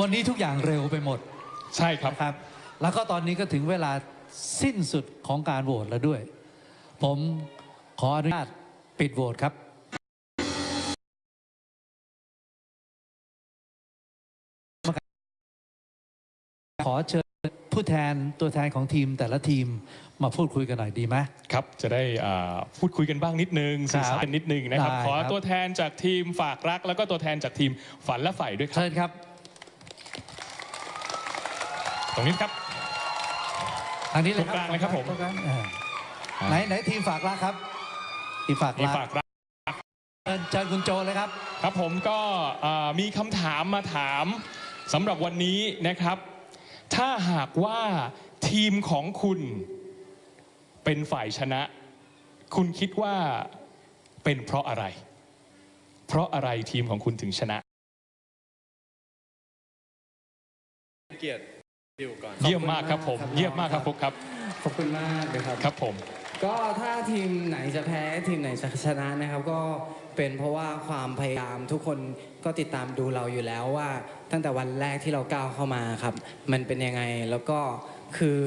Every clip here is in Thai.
วันนี้ทุกอย่างเร็วไปหมดใช่ครับ นะครับ แล้วก็ตอนนี้ก็ถึงเวลาสิ้นสุดของการโหวตแล้วด้วย ผมขออนุญาตปิดโหวตครับ ขอเชิญผู้แทนตัวแทนของทีมแต่ละทีมมาพูดคุยกันหน่อยดีไหม ครับ จะได้อ่าพูดคุยกันบ้างนิดนึงครับสื่อสารกันนิดนึงนะครับ ได้ขอครับ ตัวแทนจากทีมฝากรัก แล้วก็ตัวแทนจากทีมฝันและใฝ่ด้วยครับ เชิญครับต รงนี้ครับทางนี้เลยครัตรงกลางเลยครับผม ตงกลางอ่าไหนไหนทีมฝากรักครับ ทีมฝากทีมรักฝากรักเชิญเชิญคุณโจเลยครับ ครับผมก็อ่ามีคำถามมาถามสำหรับวันนี้นะครับ ถ้าหากว่าทีมของคุณเป็นฝ่ายชนะ คุณคิดว่าเป็นเพราะอะไร เพราะอะไรทีมของคุณถึงชนะ เกียรติ ดิวก่อน เยี่ยมมากครับผมขอบคุณมากครับเยี่ยมมากครับฟุกครับ ขอบคุณมากเลยครับ ครับผม ก็ถ้าทีมไหนจะแพ้ทีมไหนจะชนะนะครับก็เป็นเพราะว่าความพยายามทุกคนก็ติดตามดูเราอยู่แล้วว่า ตั้งแต่วันแรกที่เราก้าวเข้ามาครับ มันเป็นยังไงแล้วก็คือ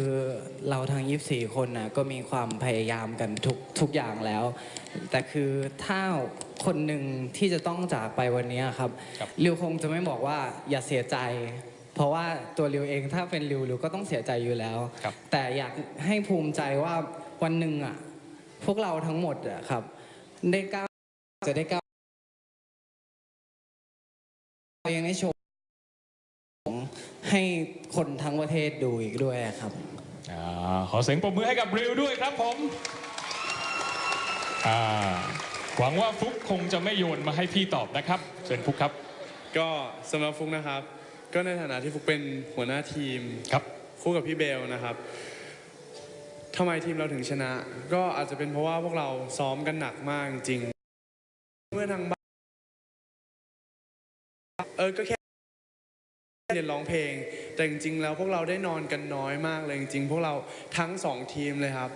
เราทั้ง 24 คนนะก็มีความพยายามกันทุกทุกอย่างแล้ว แต่คือถ้าคนหนึ่งที่จะต้องจากไปวันนี้ครับครับริวคงจะไม่บอกว่าอย่าเสียใจ เพราะว่าตัวริวเองถ้าเป็นริวริวก็ต้องเสียใจอยู่แล้ว ครับ แต่อยากให้ภูมิใจว่าวันหนึ่งอะพวกเราทั้งหมดอะครับ ได้ก้าวจะได้ก้าวยังได้โชว์ให้คนทั้งประเทศดูอีกด้วยครับ อ่าขอเสียงปรบมือให้กับริวด้วยครับผมอ่าหวังว่าฟุกคงจะไม่โยนมาให้พี่ตอบนะครับ เชิญฟุกครับ ก็สำหรับฟุกนะครับ ก็ในฐานะที่ฟุกเป็นหัวหน้าทีมครับคู่กับพี่เบลนะครับทำไมทีมเราถึงชนะ ก็อาจจะเป็นเพราะว่าพวกเราซ้อมกันหนักมากจริงเมื่อทางบ้านเออก็แค่เรียนร้องเพลง แต่จริงๆแล้วพวกเราได้นอนกันน้อยมากเลยจริงๆพวกเราทั้งสองทีมเลยครับ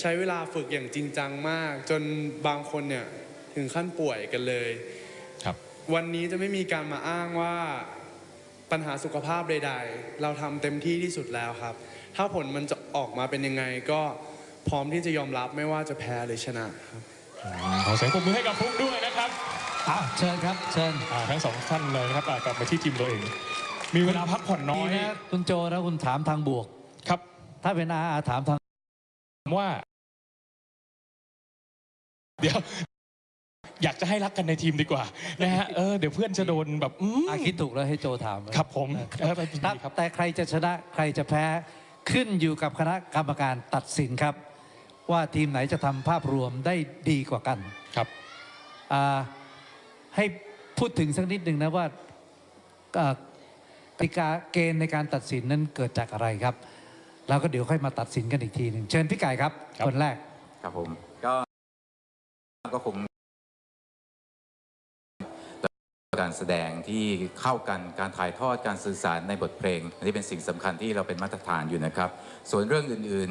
ใช้เวลาฝึกอย่างจริงจังมาก จนบางคนเนี่ยถึงขั้นป่วยกันเลย ครับ วันนี้จะไม่มีการมาอ้างว่า ปัญหาสุขภาพใดๆ เราทำเต็มที่ที่สุดแล้วครับ ถ้าผลมันจะออกมาเป็นยังไงก็พร้อมที่จะยอมรับไม่ว่าจะแพ้หรือชนะครับขอเสียงปรบมือให้กับฟุกด้วยนะครับอ้าวเชิญครับ เชิญอ่าทั้งสองท่านเลยนะครับอ่ากลับมาที่ทีมตัวเอง มีเวลาพักผ่อนน้ดีอยนะคุณโจนะคุณถามทางบวก ครับ ถ้าเป็นอาอาถามทาง ว่า เดี๋ยว อยากจะให้รักกันในทีมดีกว่านะฮะเออเดี๋ยวเพื่อนจะโดนแบบอืมอาคิดถูกแล้วให้โจถาม ครับผมเออเออยินครับดีครับ แต่ใครจะชนะใครจะแพ้ขึ้นอยู่กับคณะกรรมการตัดสินครับ ว่าทีมไหนจะทำภาพรวมได้ดีกว่ากันครับ อ่าให้พูดถึงสักนิดหนึ่งนะว่าอ่ากติกาเกณฑ์ในการตัดสินนั้นเกิดจากอะไรครับ แล้วก็เดี๋ยวค่อยมาตัดสินกันอีกทีหนึ่งเชิญพี่ไก่ครับ ครับ คนแรก ครับผมก็ก็คง การแสดงที่เข้ากันการถ่ายทอดการสื่อสารในบทเพลง อันนี้เป็นสิ่งสำคัญที่เราเป็นมาตรฐานอยู่นะครับ ส่วนเรื่องอื่น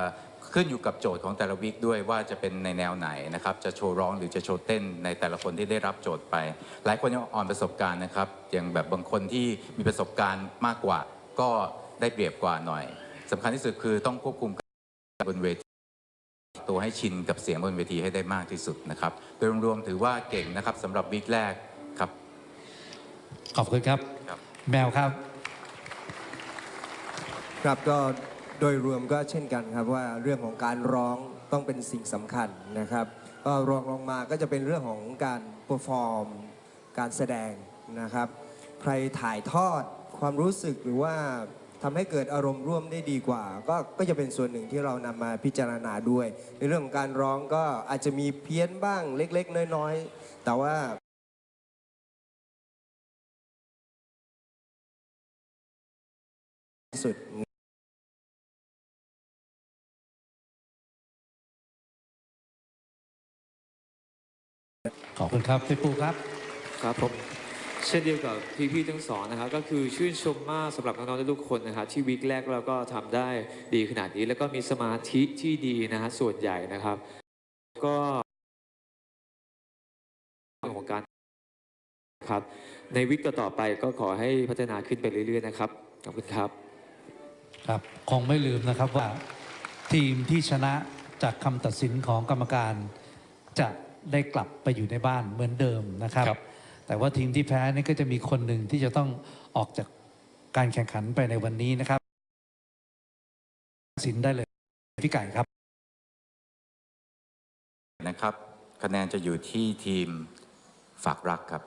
ๆขึ้นอยู่กับโจทย์ของแต่ละวิกด้วยว่าจะเป็นในแนวไหนนะครับจะโชว์ร้องหรือจะโชว์เต้นในแต่ละคนที่ได้รับโจทย์ไป หลายคนยังอ่อนประสบการณ์นะครับอย่างแบบบางคนที่มีประสบการณ์มากกว่า ก็ได้เปรียบกว่าหน่อยสำคัญที่สุดคือต้องควบคุมการบนเวทีตัวให้ชินกับเสียงบนเวทีให้ได้มากที่สุดนะครับ โดยรวมๆถือว่าเก่งนะครับสำหรับวีคแรก ขอบคุณครับครับ แมวครับ ครับก็โดยรวมก็เช่นกันครับว่าเรื่องของการร้องต้องเป็นสิ่งสำคัญนะครับก็รองลงมาก็จะเป็นเรื่องของการเปอร์ฟอร์ม การแสดงนะครับ ใครถ่ายทอดความรู้สึกหรือว่าทำให้เกิดอารมณ์ร่วมได้ดีกว่า ก็ก็จะเป็นส่วนหนึ่งที่เรานำมาพิจารณาด้วย ในเรื่องของการร้องก็อาจจะมีเพี้ยนบ้างเล็ก ๆ น้อยๆแต่ว่า สุดขอบคุณครับพี่ปูครับครับผมเช่นเดียวกับพี่ๆทั้งสองนะครับก็คือชื่นชมมากสำหรับน้องๆทุกคนนะครับที่วีคแรกเราก็ทำได้ดีขนาดนี้ แล้วก็มีสมาธิที่ดีนะฮะส่วนใหญ่นะครับ ก็เรื่องของการครับ ในวิกต่อๆไปก็ขอให้พัฒนาขึ้นไปเรื่อยๆนะครับขอบคุณครับ ครับคงไม่ลืมนะครับว่าทีมที่ชนะจากคำตัดสินของกรรมการ จะได้กลับไปอยู่ในบ้านเหมือนเดิมนะครับครับแต่ว่าทีมที่แพ้นี่ก็จะมีคนหนึ่งที่จะต้องออกจากการแข่งขันไปในวันนี้นะครับตัดสินได้เลยพี่ไก่ครับนะครับ คะแนนจะอยู่ที่ทีมฝากรักครับ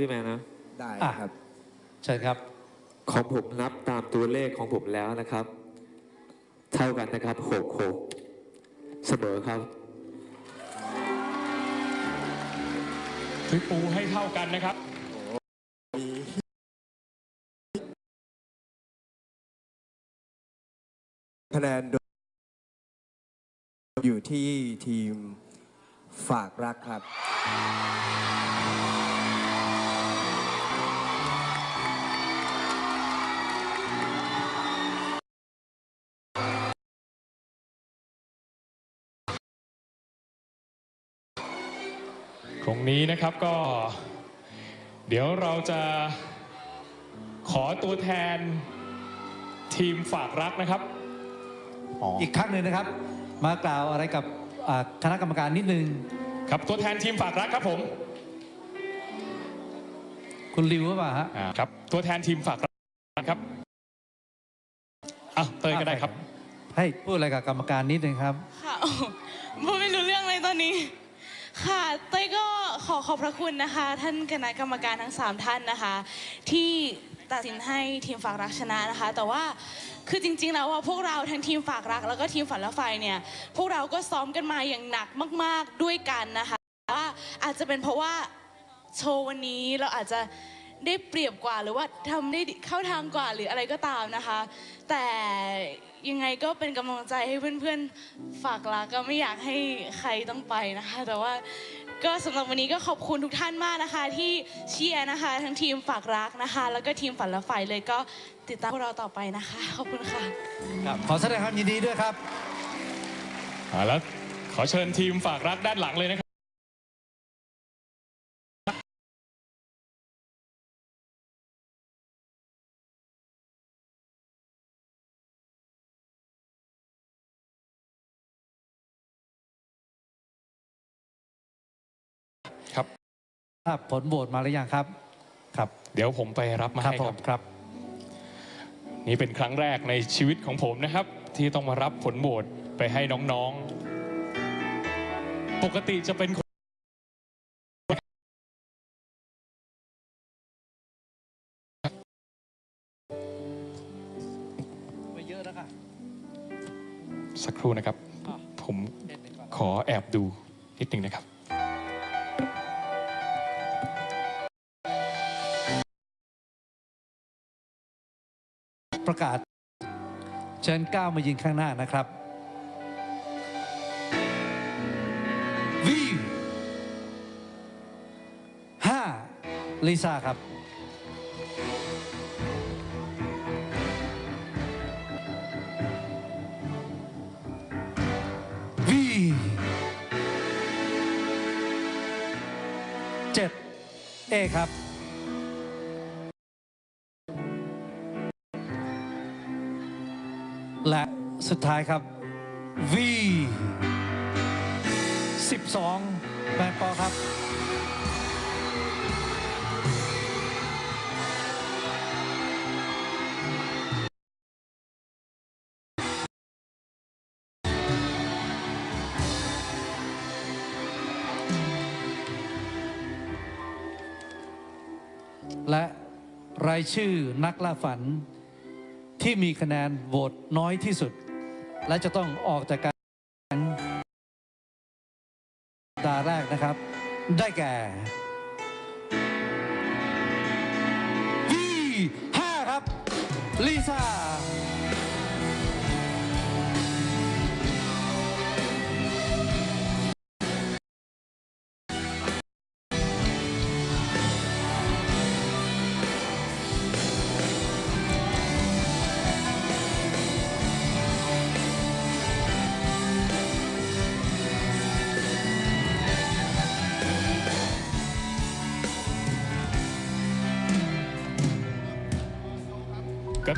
พี่แมนนะได้อะครับ เชิญครับ ของผมนับตามตัวเลขของผมแล้วนะครับ เท่ากันนะครับหกหกเสมอครับพี่ปูให้เท่ากันนะครับคะแนนโดยอยู่ที่ทีมฝากรักครับ นี้นะครับก็ เดี๋ยวเราจะขอตัวแทนทีมฝากรักนะครับอ๋ออีกครั้งหนึ่งนะครับ มากล่าวอะไรกับอ่าคณะกรรมการนิดนึง ครับตัวแทนทีมฝากรักครับผมคุณริวหรือเปล่าฮะ อ่าครับตัวแทนทีมฝากรักครับอะเตยก็ได้ครับ ให้พูดอะไรกับกรรมการนิดนึงครับ ค่ะโอ้โหพูดไม่รู้เรื่องเลยตอนนี้ ค่ะเต้ยก็ขอขอบพระคุณนะคะ ท่านคณะกรรมการทั้ง 3 ท่านนะคะ ที่ตัดสินให้ทีมฝากรักชนะนะคะ แต่ว่าคือจริงๆแล้วว่าพวกเราทั้งทีมฝากรัก แล้วก็ทีมฝันละไฟเนี่ยพวกเราก็ซ้อมกันมาอย่างหนักมาก ๆด้วยกันนะคะว่าอาจจะเป็นเพราะว่าโชว์วันนี้เราอาจจะได้เปรียบกว่าหรือว่าทำได้เข้าทางกว่าหรืออะไรก็ตามนะคะ แต่ ยังไงก็เป็นกำลังใจให้เพื่อนๆ ฝากรักก็ไม่อยากให้ใครต้องไปนะคะ แต่ว่าก็สำหรับวันนี้ก็ขอบคุณทุกท่านมากนะคะ ที่เชียร์นะคะ ทั้งทีมฝากรักนะคะ แล้วก็ทีมฝันละไฟเลยก็ติดตามพวกเราต่อไปนะคะ ขอบคุณค่ะ ครับขอแสดงความยินดีด้วยครับอ่าแล้วขอเชิญทีมฝากรักด้านหลังเลยนะครับครับ ถ้าผลโหวตมาหรือยังครับ ครับ เดี๋ยวผมไปรับมาครับให้ผครัมบครับ นี่เป็นครั้งแรกในชีวิตของผมนะครับ ที่ต้องมารับผลโหวตไปให้น้องๆ ปกติจะเป็นคนไปเยอะแล้วค่ะสักครู่นะครับ ผมขอแอบดูนิดหนึ่งนะครับ ประกาศ เชิญก้าวมายืนข้างหน้านะครับ วีห้าลิซ่าครับวีเจ็ดเอครับ สุดท้ายครับ V 12แมนปอครับและรายชื่อนักล่าฝันที่มีคะแนนโหวตน้อยที่สุด และจะต้องออกจากการ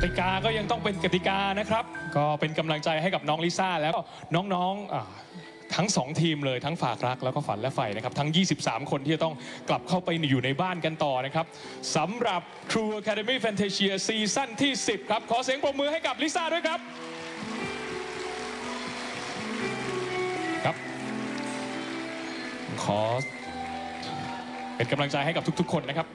ติกาก็ยังต้องเป็นกติกานะครับ ก็เป็นกำลังใจให้กับน้องลิซ่าแล้วก็น้องๆอ่าทั้ง 2 ทีมเลยทั้งฝากรักแล้วก็ฝันและใฝ่นะครับ ทั้ง 23 คนที่จะต้องกลับเข้าไปอยู่ในบ้านกันต่อนะครับสำหรับ True Academy Fantasia ซีซั่นที่ 10 ครับ ขอเสียงปรบมือให้กับลิซ่าด้วยครับครับ ขอเป็นกำลังใจให้กับทุกๆ คนนะครับ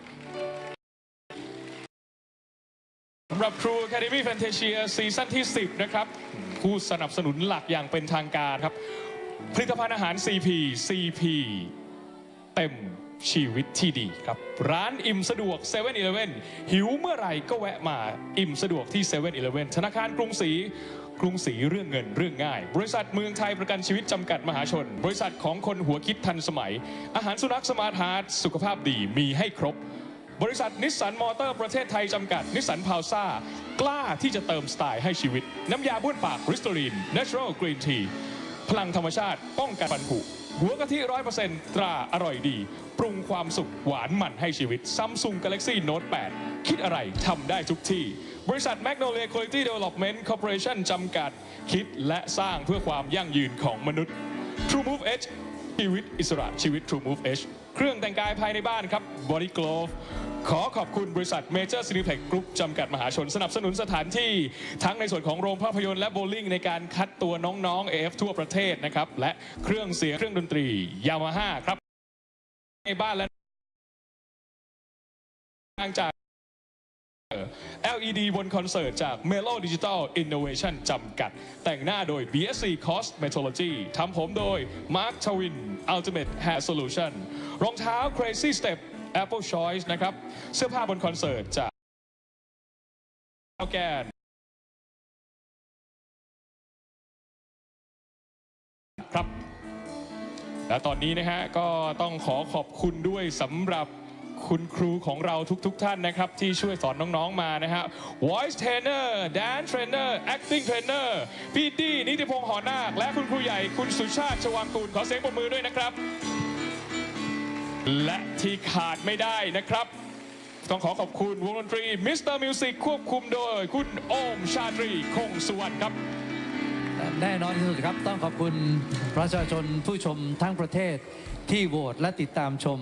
สำหรับ True Academy Fantasia ซีซั่นที่ 10 นะครับ ผู้สนับสนุนหลักอย่างเป็นทางการครับ ผลิตภัณฑ์อาหาร CP CP เต็มชีวิตที่ดีครับ ร้านอิ่มสะดวก7 e เ e ่ e อหิวเมื่อไหร่ก็แวะมาอิ่มสะดวกที่7 e เ e ่ e ธนาคารกรุงศรีกรุงศรีเรื่องเงินเรื่องง่าย บริษัทเมืองไทยประกันชีวิตจำกัดมหาชน บริษัทของคนหัวคิดทันสมัย อาหารสุนัขสมาร์ทฮาร์ดสุขภาพดีมีให้ครบ บริษัทนิสสันมอเตอร์ประเทศไทยจำกัด นิสสันพาวซ่ากล้าที่จะเติมสไตล์ให้ชีวิต น้ำยาบ้วนปากริสโตรีน Natural Green Tea พลังธรรมชาติป้องกันฟันผุ หัวกะทิร้อยเปอร์เซ็นต์ตราอร่อยดี ปรุงความสุขหวานมันให้ชีวิต Samsung Galaxy Note 8คิดอะไรทำได้ทุกที่ บริษัท Magnolia Quality Development Corporation จำกัด คิดและสร้างเพื่อความยั่งยืนของมนุษย์ True Move Edge ชีวิตอิสระชีวิต True Move Edge เครื่องแต่งกายภายในบ้านครับ Body Glove ขอขอบคุณบริษัท Major Cineplex Group จำกัดมหาชนสนับสนุนสถานที่ ทั้งในส่วนของโรงภาพยนตร์และโบลิ่งในการคัดตัวน้องๆ AF ทั่วประเทศนะครับ และเครื่องเสียงเครื่องดนตรียามาฮ่าครับ ในบ้านและทางจาก LED บนคอนเสิร์ตจาก Melo Digital Innovation จำกัด แต่งหน้าโดย BSC Cosmetology ทำผมโดย Mark Twin Ultimate Hair Solution รองเท้า Crazy Step Apple Choice นะครับ เสื้อผ้าบนคอนเสิร์ตจากแกนครับ และตอนนี้นะฮะก็ต้องขอขอบคุณด้วยสำหรับคุณครูของเราทุกๆทท่านนะครับ ที่ช่วยสอนน้องๆมานะฮะ Voice Trainer Dance Trainer Acting Trainer พี่ตี้นิติพงษ์หอนาค และคุณครูใหญ่คุณสุชาติชวางกูลขอเสียงปรบมือด้วยนะครับ และที่ขาดไม่ได้นะครับ ต้องขอขอบคุณวงดนตรี Mr. Music ควบคุมโดย คุณโอมชาตรีคงสุวรรณครับ แน่นอนที่สุดครับ ต้องขอบคุณประชาชนผู้ชมทั้งประเทศที่โหวตและติดตามชม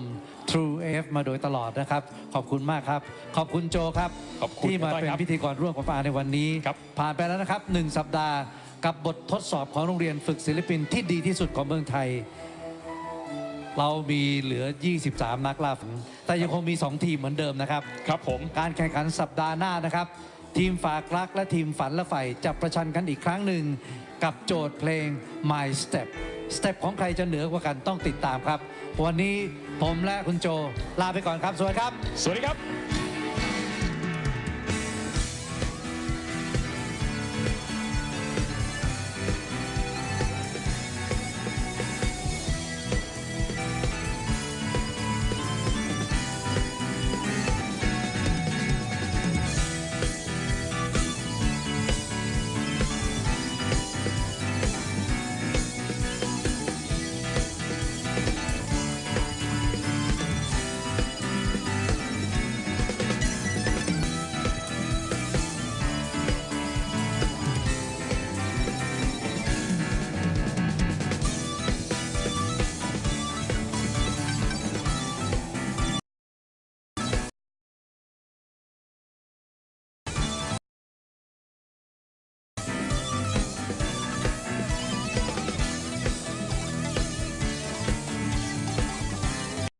True AF มาโดยตลอดนะครับ ขอบคุณมากครับ ขอบคุณโจครับ ขอบคุณที่มาครับเป็นครับพิธีกรร่วมกับอาในวันนี้ ครับ ผ่านไปแล้วนะครับหนึ่งสัปดาห์กับบททดสอบของโรงเรียนฝึกศิลปินที่ดีที่สุดของเมืองไทย เรามีเหลือ 23 นักล่าฝัน แต่ยังคงมี 2 ทีมเหมือนเดิมนะครับ ครับผม การแข่งขันสัปดาห์หน้านะครับ ทีมฝากรักและทีมฝันและใฝ่จะประชันกันอีกครั้งหนึ่ง กับโจทย์เพลง My Step Step ของใครจะเหนือกว่ากันต้องติดตามครับ วันนี้ผมและคุณโจลาไปก่อนครับ สวัสดีครับ สวัสดีครับ